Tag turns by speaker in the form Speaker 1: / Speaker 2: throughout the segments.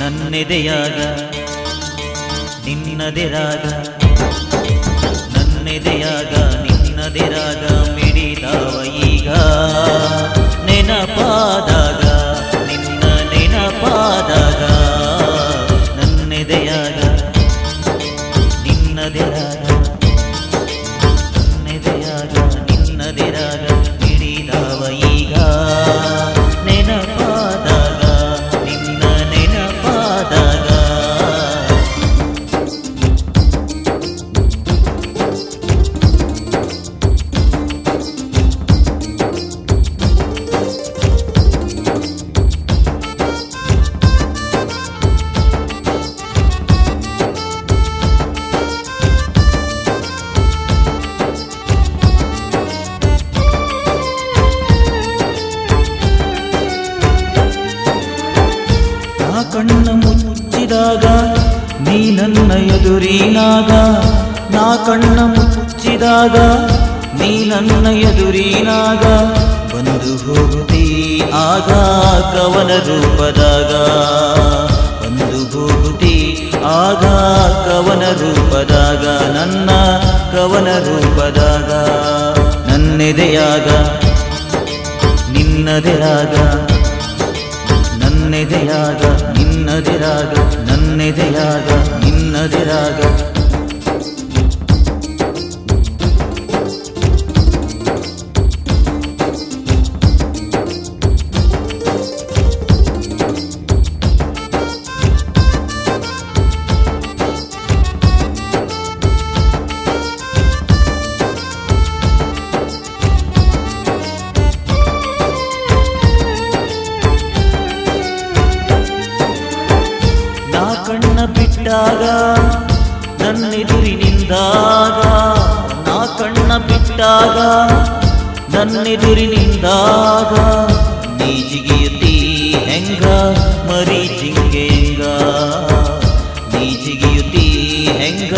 Speaker 1: ನನ್ನೆದೆಯಾಗ ನಿನ್ನದೆ ರಾಗ ನನ್ನೆದೆಯಾಗ ನಿನ್ನದೆ ರಾಗ ಮಿಡಿದಾವ ಈಗ. ನೆನಪಾದಾಗ ನಿನ್ನ ನೆನಪಾದಾಗ. ನನ್ನೆದೆಯಾಗ ನಿನ್ನದೆ ರಾಗ ಕಣ್ಣ ಮುಚ್ಚಿದಾಗ, ನೀ ನನ್ನ ಎದುರಿನಾಗ. ನಾ ಕಣ್ಣ ಮುಚ್ಚಿದಾಗ, ನೀ ನನ್ನ ಎದುರಿನಾಗ. ಬಂದು ಹೋಗುತ್ತೀ ಆಗ ಕವನ ರೂಪದಾಗ. ಬಂದು ಹೋಗುತ್ತೀ ಆಗ ಕವನ ರೂಪದಾಗ. ನನ್ನ ಕವನ ರೂಪದಾಗ. ನನ್ನೆದೆಯಾಗ ನಿನ್ನದೆ ರಾಗ ನನ್ನೆದೆಯಾಗ ನಿನ್ನದೆ ರಾಗ. ನನ್ನೆದೆಯಾಗ ಬಿಟ್ಟಾಗ ನನ್ನೆದುರಿನಿಂದಾಗ, ನಾ ಕಣ್ಣ ಬಿಟ್ಟಾಗ, ನನ್ನೆದುರಿನಿಂದಾಗ, ನೀ ಜಿಗಿಯುತ್ತೀ ಹೆಂಗ, ಮರಿ ಜಿಂಗೆಂಗ? ನೀ ಜಿಗಿಯುತ್ತೀ ಹೆಂಗ,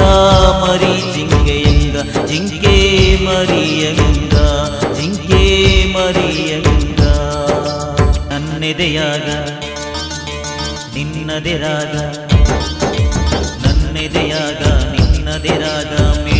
Speaker 1: ಮರಿ ಜಿಂಗೆಂಗ? ಜಿಂಕೆ ಮರಿಯಂಗ ಜಿಂಕೆ ಮರಿಯಂಗ ನನ್ನೆದೆಯಾಗ ನಿನ್ನದೆ ರಾಗ ನನ್ನೆದೆಯಾಗ ನಿನ್ನದೆ ರಾಗ ಮಿಡಿದಾವ